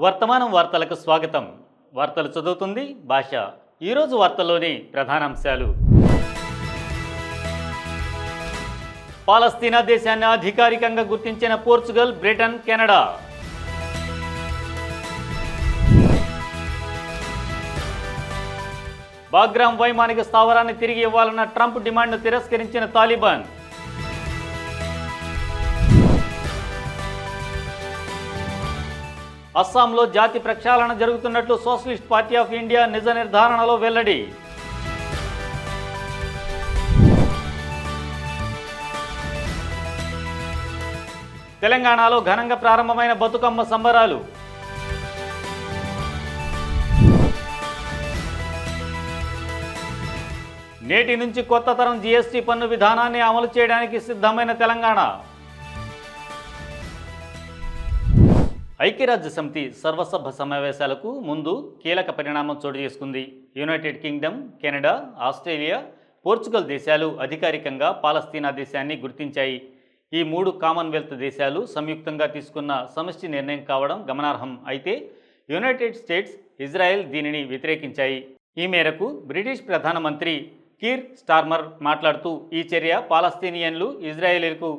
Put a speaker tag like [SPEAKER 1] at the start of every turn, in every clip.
[SPEAKER 1] వర్తమానం వార్తలకు స్వాగతం. వార్తలు చదువుతుంది భాష. ఈరోజు వార్తల్లోని ప్రధానాంశాలు. పాలస్తీనా దేశాన్ని అధికారికంగా గుర్తించిన పోర్చుగల్ బ్రిటన్ కెనడా. బాగ్రామ్ వైమానిక స్థావరాన్ని తిరిగి ఇవ్వాలన్న ట్రంప్ డిమాండ్ను తిరస్కరించిన తాలిబాన్. అస్సాంలో జాతి ప్రక్షాళన జరుగుతున్నట్లు సోషలిస్ట్ పార్టీ ఆఫ్ ఇండియా నిజ నిర్ధారణలో వెల్లడి. తెలంగాణలో ఘనంగా ప్రారంభమైన బతుకమ్మ సంబరాలు. నేటి నుంచి కొత్త తరం జీఎస్టీ పన్ను విధానాన్ని అమలు చేయడానికి సిద్ధమైన తెలంగాణ. ఐక్యరాజ్య సమితి సర్వసభ సమావేశాలకు ముందు కీలక పరిణామం చోటు చేసుకుంది. United Kingdom Canada Australia Portugal దేశాలు అధికారికంగా పాలస్తీనా దేశాన్ని గుర్తించాయి. ఈ మూడు కామన్వెల్త్ దేశాలు సంయుక్తంగా తీసుకున్న సమష్టి నిర్ణయం కావడం గమనార్హం. అయితే యునైటెడ్ స్టేట్స్ ఇజ్రాయెల్ దీనిని వ్యతిరేకించాయి. ఈ మేరకు బ్రిటిష్ ప్రధానమంత్రి కీర్ స్టార్మర్ మాట్లాడుతూ ఈ చర్య పాలస్తీనియన్లు ఇజ్రాయేలీలకు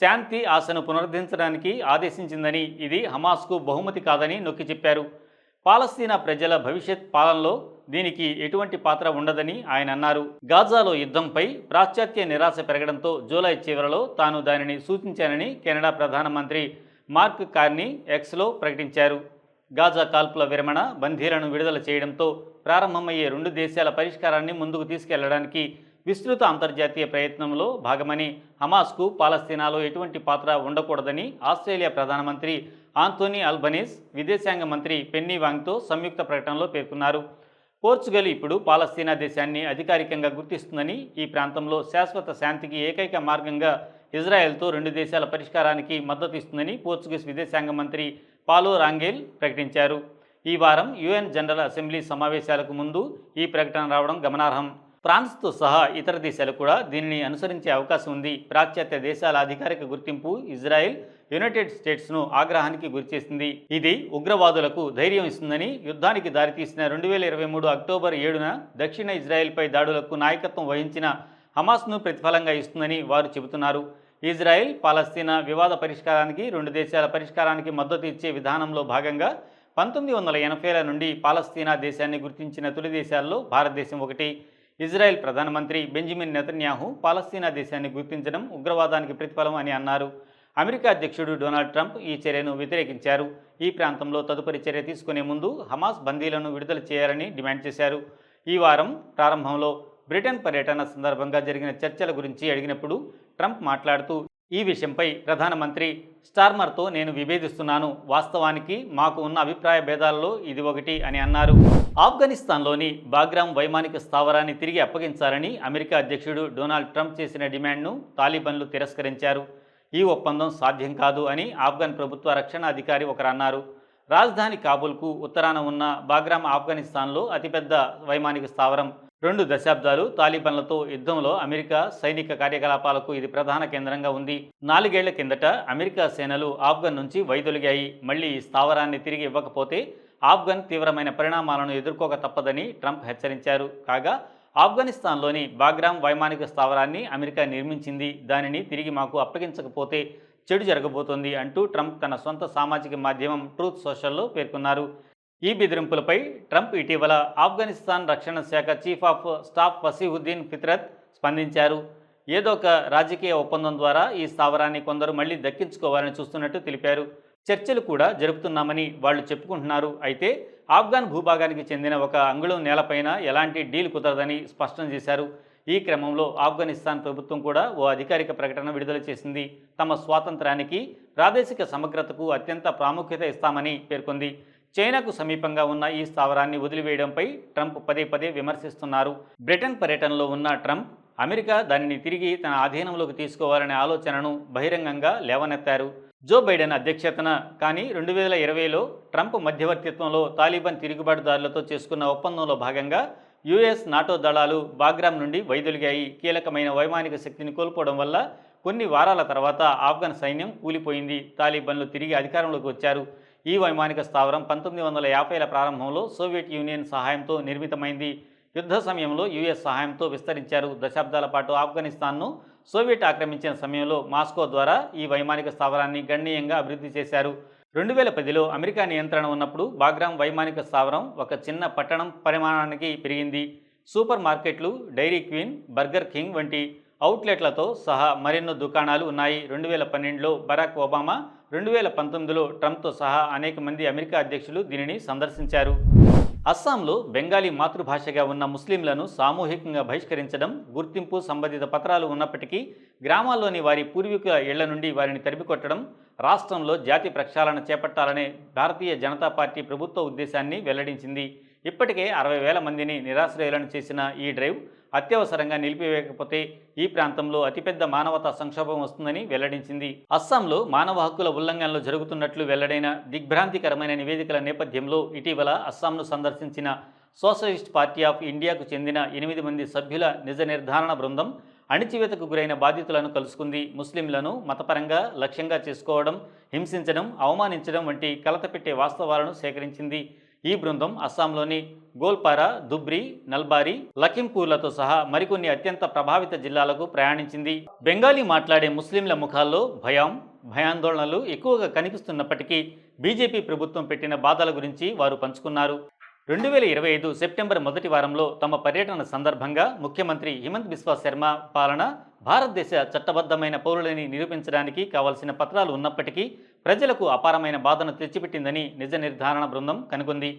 [SPEAKER 1] శాంతి ఆశను పునరుద్ధరించడానికి ఆదేశించిందని ఇది హమాస్కు బహుమతి కాదని నొక్కి చెప్పారు. పాలస్తీనా ప్రజల భవిష్యత్ పాలనలో దీనికి ఎటువంటి పాత్ర ఉండదని ఆయన అన్నారు. గాజాలో యుద్ధంపై పాశ్చాత్య నిరాశ పెరగడంతో జూలై చివరలో తాను దానిని సూచించానని కెనడా ప్రధానమంత్రి మార్క్ కార్నీ ఎక్స్లో ప్రకటించారు. గాజా కాల్పుల విరమణ బందీలను విడుదల చేయడంతో ప్రారంభమయ్యే రెండు దేశాల పరిష్కారాన్ని ముందుకు తీసుకెళ్ళడానికి విస్తృత అంతర్జాతీయ ప్రయత్నంలో భాగమని హమాస్కు పాలస్తీనాలో ఎటువంటి పాత్ర ఉండకూడదని ఆస్ట్రేలియా ప్రధానమంత్రి ఆంటోనీ అల్బనీస్ విదేశాంగ మంత్రి పెన్నీ వాంగ్తో సంయుక్త ప్రకటనలో పేర్కొన్నారు. పోర్చుగల్ ఇప్పుడు పాలస్తీనా దేశాన్ని అధికారికంగా గుర్తిస్తుందని ఈ ప్రాంతంలో శాశ్వత శాంతికి ఏకైక మార్గంగా ఇజ్రాయెల్తో రెండు దేశాల పరిష్కారానికి మద్దతు ఇస్తుందని పోర్చుగీస్ విదేశాంగ మంత్రి పాలో రాంగేల్ ప్రకటించారు. ఈ వారం యుఎన్ జనరల్ అసెంబ్లీ సమావేశాలకు ముందు ఈ ప్రకటన రావడం గమనార్హం. ఫ్రాన్స్తో సహా ఇతర దేశాలు కూడా దీనిని అనుసరించే అవకాశం ఉంది. పాశ్చాత్య దేశాల అధికారిక గుర్తింపు ఇజ్రాయెల్ యునైటెడ్ స్టేట్స్ను ఆగ్రహానికి గురిచేసింది ఇది ఉగ్రవాదులకు ధైర్యం ఇస్తుందని యుద్ధానికి దారితీసిన రెండు వేల ఇరవై మూడు అక్టోబర్ ఏడున దక్షిణ ఇజ్రాయెల్పై దాడులకు నాయకత్వం వహించిన హమాస్ను ప్రతిఫలంగా ఇస్తుందని వారు చెబుతున్నారు. ఇజ్రాయెల్ పాలస్తీనా వివాద పరిష్కారానికి రెండు దేశాల పరిష్కారానికి మద్దతు ఇచ్చే విధానంలో భాగంగా పంతొమ్మిది వందల ఎనభైల నుండి పాలస్తీనా దేశాన్ని గుర్తించిన తొలి దేశాల్లో భారతదేశం ఒకటి. ఇజ్రాయెల్ ప్రధానమంత్రి బెంజమిన్ నెతన్యాహు పాలస్తీనా దేశాన్ని గుర్తించడం ఉగ్రవాదానికి ప్రతిఫలం అని అన్నారు. అమెరికా అధ్యక్షుడు డొనాల్డ్ ట్రంప్ ఈ చర్యను వ్యతిరేకించారు. ఈ ప్రాంతంలో తదుపరి చర్య తీసుకునే ముందు హమాస్ బందీలను విడుదల చేయాలని డిమాండ్ చేశారు. ఈ వారం ప్రారంభంలో బ్రిటన్ పర్యటన సందర్భంగా జరిగిన చర్చల గురించి అడిగినప్పుడు ట్రంప్ మాట్లాడుతూ ఈ విషయంపై ప్రధానమంత్రి స్టార్మర్తో నేను విభేదిస్తున్నాను. వాస్తవానికి మాకు ఉన్న అభిప్రాయ భేదాలలో ఇది ఒకటి అని అన్నారు. ఆఫ్ఘనిస్తాన్లోని బాగ్రామ్ వైమానిక స్థావరాన్ని తిరిగి అప్పగించాలని అమెరికా అధ్యక్షుడు డొనాల్డ్ ట్రంప్ చేసిన డిమాండ్ను తాలిబన్లు తిరస్కరించారు. ఈ ఒప్పందం సాధ్యం కాదు అని ఆఫ్ఘన్ ప్రభుత్వ రక్షణ అధికారి ఒకరు అన్నారు. రాజధాని కాబూల్కు ఉత్తరాన ఉన్న బాగ్రామ్ ఆఫ్ఘనిస్తాన్లో అతిపెద్ద వైమానిక స్థావరం. రెండు దశాబ్దాలు తాలిబన్లతో యుద్ధంలో అమెరికా సైనిక కార్యకలాపాలకు ఇది ప్రధాన కేంద్రంగా ఉంది. నాలుగేళ్ళ కిందట అమెరికా సేనలు ఆఫ్ఘన్ నుంచి వైదొలిగాయి. మళ్ళీ ఈ స్థావరాన్ని తిరిగి ఇవ్వకపోతే ఆఫ్ఘన్ తీవ్రమైన పరిణామాలను ఎదుర్కోక తప్పదని ట్రంప్ హెచ్చరించారు. కాగా ఆఫ్ఘనిస్తాన్లోని బాగ్రామ్ వైమానిక స్థావరాన్ని అమెరికా నిర్మించింది. దానిని తిరిగి మాకు అప్పగించకపోతే చెడు జరగబోతోంది అంటూ ట్రంప్ తన సొంత సామాజిక మాధ్యమం ట్రూత్ సోషల్లో పేర్కొన్నారు. ఈ బెదిరింపులపై ట్రంప్ ఇటీవల ఆఫ్ఘనిస్తాన్ రక్షణ శాఖ chief of staff Wasihuddin Fitrat స్పందించారు. ఏదో ఒక రాజకీయ ఒప్పందం ద్వారా ఈ స్థావరాన్ని కొందరు మళ్ళీ దక్కించుకోవాలని చూస్తున్నట్టు తెలిపారు. చర్చలు కూడా జరుపుతున్నామని వాళ్ళు చెప్పుకుంటున్నారు. అయితే ఆఫ్ఘన్ భూభాగానికి చెందిన ఒక అంగుళం నేలపైన ఎలాంటి డీల్ కుదరదని స్పష్టం చేశారు. ఈ క్రమంలో ఆఫ్ఘనిస్తాన్ ప్రభుత్వం కూడా ఓ అధికారిక ప్రకటన విడుదల చేసింది. తమ స్వాతంత్రానికి ప్రాదేశిక సమగ్రతకు అత్యంత ప్రాముఖ్యత ఇస్తామని పేర్కొంది. చైనాకు సమీపంగా ఉన్న ఈ స్థావరాన్ని వదిలివేయడంపై ట్రంప్ పదే పదే విమర్శిస్తున్నారు. బ్రిటన్ పర్యటనలో ఉన్న ట్రంప్ అమెరికా దానిని తిరిగి తన ఆధీనంలోకి తీసుకోవాలనే ఆలోచనను బహిరంగంగా లేవనెత్తారు. జో బైడెన్ అధ్యక్షతన కానీ రెండు వేల ఇరవైలో ట్రంప్ మధ్యవర్తిత్వంలో తాలిబాన్ తిరుగుబాటుదారులతో చేసుకున్న ఒప్పందంలో భాగంగా యుఎస్ నాటో దళాలు బాగ్రామ్ నుండి వైదొలిగాయి. కీలకమైన వైమానిక శక్తిని కోల్పోవడం వల్ల కొన్ని వారాల తర్వాత ఆఫ్ఘన్ సైన్యం కూలిపోయింది. తాలిబాన్లు తిరిగి అధికారంలోకి వచ్చారు. ఈ వైమానిక స్థావరం పంతొమ్మిది వందల యాభైల ప్రారంభంలో సోవియట్ యూనియన్ సహాయంతో నిర్మితమైంది. యుద్ధ సమయంలో యుఎస్ సహాయంతో విస్తరించారు. దశాబ్దాల పాటు ఆఫ్ఘనిస్తాన్ను సోవియట్ ఆక్రమించిన సమయంలో మాస్కో ద్వారా ఈ వైమానిక స్థావరాన్ని గణనీయంగా అభివృద్ధి చేశారు. రెండు వేల పదిలో అమెరికా నియంత్రణ ఉన్నప్పుడు బాగ్రామ్ వైమానిక స్థావరం ఒక చిన్న పట్టణం పరిమాణానికి పెరిగింది. సూపర్ మార్కెట్లు డైరీ క్వీన్ బర్గర్ కింగ్ వంటి అవుట్లెట్లతో సహా మరెన్నో దుకాణాలు ఉన్నాయి. రెండు వేల పన్నెండులో బరాక్ ఒబామా రెండు వేల పంతొమ్మిదిలో ట్రంప్తో సహా అనేక మంది అమెరికా అధ్యక్షులు దీనిని సందర్శించారు. అస్సాంలో బెంగాలీ మాతృభాషగా ఉన్న ముస్లింలను సామూహికంగా బహిష్కరించడం గుర్తింపు సంబంధిత పత్రాలు ఉన్నప్పటికీ గ్రామాల్లోని వారి పూర్వీకుల ఇళ్ళ నుండి వారిని తరిమికొట్టడం రాష్ట్రంలో జాతి ప్రక్షాళన చేపట్టాలనే భారతీయ జనతా పార్టీ ప్రభుత్వ ఉద్దేశాన్ని వెల్లడించింది. ఇప్పటికే అరవై వేల మందిని నిరాశ్రయులను చేసిన ఈ డ్రైవ్ అత్యవసరంగా నిలిపివేయకపోతే ఈ ప్రాంతంలో అతిపెద్ద మానవతా సంక్షోభం వస్తుందని వెల్లడించింది. అస్సాంలో మానవ హక్కుల ఉల్లంఘనలు జరుగుతున్నట్లు వెల్లడైన దిగ్భ్రాంతికరమైన నివేదికల నేపథ్యంలో ఇటీవల అస్సాంను సందర్శించిన సోషలిస్ట్ పార్టీ ఆఫ్ ఇండియాకు చెందిన ఎనిమిది మంది సభ్యుల నిజ నిర్ధారణ బృందం అణిచివేతకు గురైన బాధితులను కలుసుకుంది. ముస్లింలను మతపరంగా లక్ష్యంగా చేసుకోవడం హింసించడం అవమానించడం వంటి కలతపెట్టే వాస్తవాలను సేకరించింది. ఈ బృందం అస్సాంలోని గోల్పారా దుబ్రి నల్బారి లఖింపూర్లతో సహా మరికొన్ని అత్యంత ప్రభావిత జిల్లాలకు ప్రయాణించింది. బెంగాలీ మాట్లాడే ముస్లింల ముఖాల్లో భయం భయాందోళనలు ఎక్కువగా కనిపిస్తున్నప్పటికీ బీజేపీ ప్రభుత్వం పెట్టిన బాధల గురించి వారు పంచుకున్నారు. రెండు వేల ఇరవై ఐదు సెప్టెంబర్ మొదటి వారంలో తమ పర్యటన సందర్భంగా ముఖ్యమంత్రి హిమంత్ బిశ్వాస్ శర్మ పాలన భారతదేశ చట్టబద్ధమైన పౌరులని నిరూపించడానికి కావలసిన పత్రాలు ఉన్నప్పటికీ ప్రజలకు అపారమైన బాధను తెచ్చిపెట్టిందని నిజ నిర్ధారణ బృందం కనుగొంది.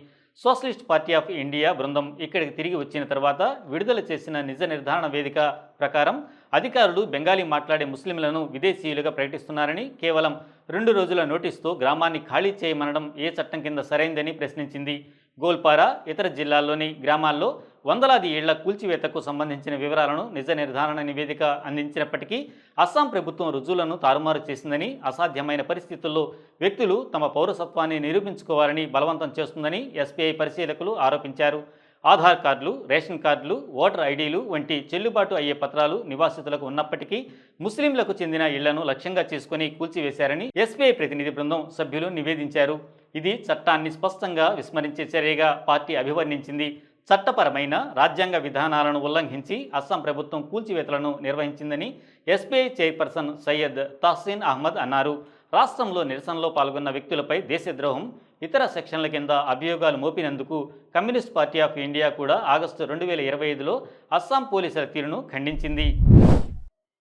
[SPEAKER 1] సోషలిస్ట్ పార్టీ ఆఫ్ ఇండియా బృందం ఇక్కడికి తిరిగి వచ్చిన తర్వాత విడుదల చేసిన నిజ నిర్ధారణ వేదిక ప్రకారం అధికారులు బెంగాలీ మాట్లాడే ముస్లింలను విదేశీయులుగా ప్రకటిస్తున్నారని కేవలం రెండు రోజుల నోటీసుతో గ్రామాన్ని ఖాళీ చేయమనడం ఏ చట్టం కింద సరైందని ప్రశ్నించింది. గోల్పారా ఇతర జిల్లాల్లోని గ్రామాల్లో వందలాది ఏళ్ళ కూల్చివేతకు సంబంధించిన వివరాలను నిజ నిర్ధారణ నివేదిక అందించినప్పటికీ అస్సాం ప్రభుత్వం రుజువులను తారుమారు చేసిందని అసాధ్యమైన పరిస్థితుల్లో వ్యక్తులు తమ పౌరసత్వాన్ని నిరూపించుకోవాలని బలవంతం చేస్తుందని ఎస్బీఐ పరిశీలకులు ఆరోపించారు. ఆధార్ కార్డులు రేషన్ కార్డులు ఓటర్ ఐడీలు వంటి చెల్లుబాటు అయ్యే పత్రాలు నివాసితులకు ఉన్నప్పటికీ ముస్లింలకు చెందిన ఇళ్ళను లక్ష్యంగా చేసుకుని కూల్చివేశారని ఎస్బీఐ ప్రతినిధి బృందం సభ్యులు నివేదించారు. ఇది చట్టాన్ని స్పష్టంగా విస్మరించే చర్యగా పార్టీ అభివర్ణించింది. చట్టపరమైన రాజ్యాంగ విధానాలను ఉల్లంఘించి అస్సాం ప్రభుత్వం కూల్చివేతలను నిర్వహించిందని ఎస్బీఐ చైర్పర్సన్ సయ్యద్ తహసీన్ అహ్మద్ అన్నారు. రాష్ట్రంలో నిరసనలో పాల్గొన్న వ్యక్తులపై దేశద్రోహం ఇతర సెక్షన్ల కింద అభియోగాలు మోపినందుకు కమ్యూనిస్ట్ పార్టీ ఆఫ్ ఇండియా కూడా ఆగస్టు రెండు వేల ఇరవై ఐదులో అస్సాం పోలీసుల తీరును ఖండించింది.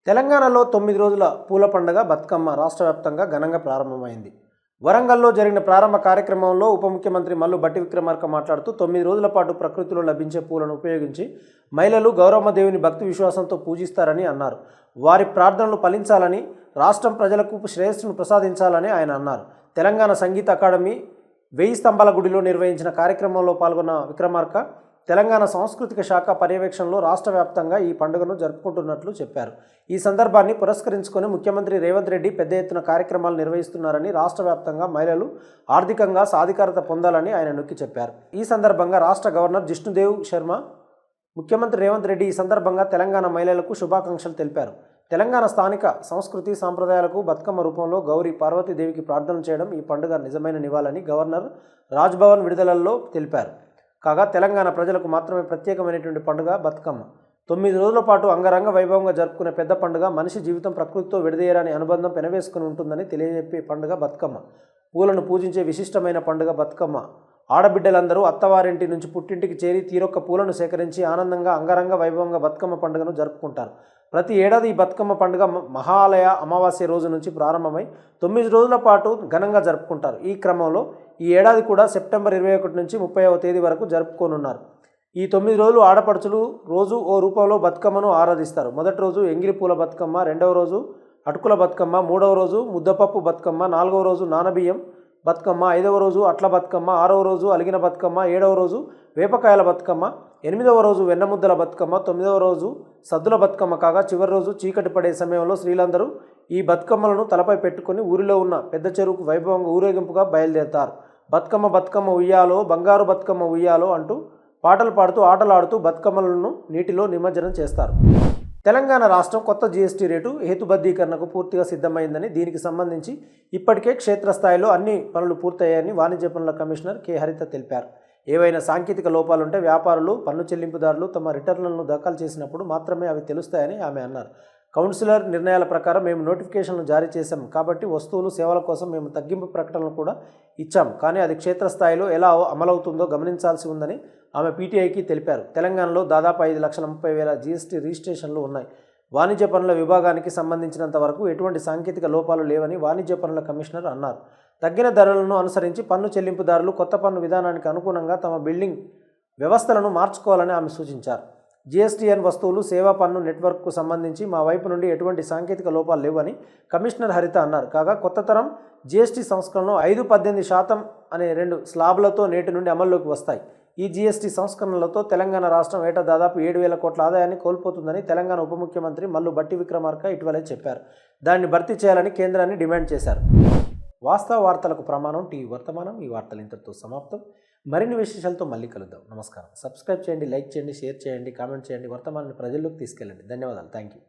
[SPEAKER 2] తెలంగాణలో తొమ్మిది రోజుల పూల పండుగ బతుకమ్మ రాష్ట్ర వ్యాప్తంగా ఘనంగా ప్రారంభమైంది. వరంగల్లో జరిగిన ప్రారంభ కార్యక్రమంలో ఉప ముఖ్యమంత్రి మల్లు బట్టి విక్రమార్క మాట్లాడుతూ తొమ్మిది రోజుల పాటు ప్రకృతిలో లభించే పూలను ఉపయోగించి మహిళలు గౌరమ్మదేవిని భక్తి విశ్వాసంతో పూజిస్తారని అన్నారు. వారి ప్రార్థనలు ఫలించాలని రాష్ట్రం ప్రజలకు శ్రేయస్సును ప్రసాదించాలని ఆయన అన్నారు. తెలంగాణ సంగీత అకాడమీ వెయ్యి స్తంభాల గుడిలో నిర్వహించిన కార్యక్రమంలో పాల్గొన్న విక్రమార్క తెలంగాణ సాంస్కృతిక శాఖ పర్యవేక్షణలో రాష్ట్ర వ్యాప్తంగా ఈ పండుగను జరుపుకుంటున్నట్లు చెప్పారు. ఈ సందర్భాన్ని పురస్కరించుకొని ముఖ్యమంత్రి రేవంత్ రెడ్డి పెద్ద ఎత్తున కార్యక్రమాలు నిర్వహిస్తున్నారని రాష్ట్ర వ్యాప్తంగా మహిళలు ఆర్థికంగా సాధికారత పొందాలని ఆయన నొక్కి చెప్పారు. ఈ సందర్భంగా రాష్ట్ర గవర్నర్ జిష్ణుదేవ్ శర్మ ముఖ్యమంత్రి రేవంత్ రెడ్డి ఈ సందర్భంగా తెలంగాణ మహిళలకు శుభాకాంక్షలు తెలిపారు. తెలంగాణ స్థానిక సంస్కృతి సాంప్రదాయాలకు బతుకమ్మ రూపంలో గౌరీ పార్వతీదేవికి ప్రార్థన చేయడం ఈ పండుగ నిజమైన నివాళని గవర్నర్ రాజ్భవన్ విడుదలలో తెలిపారు. కాగా తెలంగాణ ప్రజలకు మాత్రమే ప్రత్యేకమైనటువంటి పండుగ బతుకమ్మ. తొమ్మిది రోజుల పాటు అంగరంగ వైభవంగా జరుపుకునే పెద్ద పండుగ మనిషి జీవితం ప్రకృతితో విడదీయరాని అనుబంధం పెనవేసుకుని ఉంటుందని తెలియజెప్పే పండుగ బతుకమ్మ. పూలను పూజించే విశిష్టమైన పండుగ బతుకమ్మ. ఆడబిడ్డలందరూ అత్తవారింటి నుంచి పుట్టింటికి చేరి తీరొక్క పూలను సేకరించి ఆనందంగా అంగరంగ వైభవంగా బతుకమ్మ పండుగను జరుపుకుంటారు. ప్రతి ఏడాది ఈ బతుకమ్మ పండుగ మ- మహాలయ అమావాస్య రోజు నుంచి ప్రారంభమై తొమ్మిది రోజుల పాటు ఘనంగా జరుపుకుంటారు. ఈ క్రమంలో ఈ ఏడాది కూడా సెప్టెంబర్ ఇరవై ఒకటి నుంచి ముప్పైవ తేదీ వరకు జరుపుకోనున్నారు. ఈ తొమ్మిది రోజులు ఆడపడుచులు రోజు ఓ రూపంలో బతుకమ్మను ఆరాధిస్తారు. మొదటి రోజు ఎంగిలి పూల బతుకమ్మ రెండవ రోజు అటుకుల బతుకమ్మ మూడవ రోజు ముద్దపప్పు బతుకమ్మ నాలుగవ రోజు నానబియ్యం బతుకమ్మ ఐదవ రోజు అట్ల బతుకమ్మ ఆరవ రోజు అలిగిన బతుకమ్మ ఏడవ రోజు వేపకాయల బతుకమ్మ ఎనిమిదవ రోజు వెన్నముద్దల బతుకమ్మ తొమ్మిదవ రోజు సద్దుల బతుకమ్మ కాగా చివరి రోజు చీకటి పడే సమయంలో స్త్రీలందరూ ఈ బతుకమ్మలను తలపై పెట్టుకుని ఊరిలో ఉన్న పెద్ద చెరువుకు వైభవంగా ఊరేగింపుగా బయలుదేరుతారు. బతుకమ్మ బతుకమ్మ ఉయ్యాలో బంగారు బతుకమ్మ ఉయ్యాలో అంటూ పాటలు పాడుతూ ఆటలాడుతూ బతుకమ్మలను నీటిలో నిమజ్జనం చేస్తారు. తెలంగాణ రాష్ట్రం కొత్త జీఎస్టీ రేటు హేతుబద్ధీకరణకు పూర్తిగా సిద్ధమైందని దీనికి సంబంధించి ఇప్పటికే క్షేత్రస్థాయిలో అన్ని పనులు పూర్తయ్యాయని వాణిజ్య పనుల కమిషనర్ కె. హరిత తెలిపారు. ఏవైనా సాంకేతిక లోపాలుంటే వ్యాపారులు పన్ను చెల్లింపుదారులు తమ రిటర్న్లను దాఖలు చేసినప్పుడు మాత్రమే అవి తెలుస్తాయని ఆమె అన్నారు. కౌన్సిలర్ నిర్ణయాల ప్రకారం మేము నోటిఫికేషన్లు జారీ చేశాం కాబట్టి వస్తువులు సేవల కోసం మేము తగ్గింపు ప్రకటనలు కూడా ఇచ్చాం. కానీ అది క్షేత్రస్థాయిలో ఎలా అమలవుతుందో గమనించాల్సి ఉందని ఆమె పీటీఐకి తెలిపారు. తెలంగాణలో దాదాపు ఐదు లక్షల ముప్పై వేల జీఎస్టీ రిజిస్ట్రేషన్లు ఉన్నాయి. వాణిజ్య పనుల విభాగానికి సంబంధించినంత వరకు ఎటువంటి సాంకేతిక లోపాలు లేవని వాణిజ్య పనుల కమిషనర్ అన్నారు. తగ్గిన ధరలను అనుసరించి పన్ను చెల్లింపుదారులు కొత్త పన్ను విధానానికి అనుగుణంగా తమ బిల్డింగ్ వ్యవస్థలను మార్చుకోవాలని ఆమె సూచించారు. జిఎస్టీఎన్ వస్తువులు సేవా పన్ను నెట్వర్క్కు సంబంధించి మా వైపు నుండి ఎటువంటి సాంకేతిక లోపాలు లేవని కమిషనర్ హరిత అన్నారు. కాగా కొత్త తరం జిఎస్టీ సంస్కరణలు ఐదు పద్దెనిమిది శాతం అనే రెండు స్లాబ్లతో నేటి నుండి అమల్లోకి వస్తాయి. ఈ జీఎస్టీ సంస్కరణలతో తెలంగాణ రాష్ట్రం ఏటా దాదాపు ఏడు వేల కోట్ల ఆదాయాన్ని కోల్పోతుందని తెలంగాణ ఉప ముఖ్యమంత్రి మల్లు బట్టి విక్రమార్క ఇటీవలే చెప్పారు. దాన్ని భర్తీ చేయాలని కేంద్రాన్ని డిమాండ్ చేశారు. వాస్తవ వార్తలకు ప్రమాణం టీవీ వర్తమానం. ఈ వార్తలు ఇంతటితో సమాప్తం. మరిన్ని విశేషాలతో మళ్ళీ కలుద్దాం. నమస్కారం. సబ్స్క్రైబ్ చేయండి లైక్ చేయండి షేర్ చేయండి కామెంట్ చేయండి. వర్తమానాన్ని ప్రజల్లోకి తీసుకెళ్ళండి. ధన్యవాదాలు. Thank you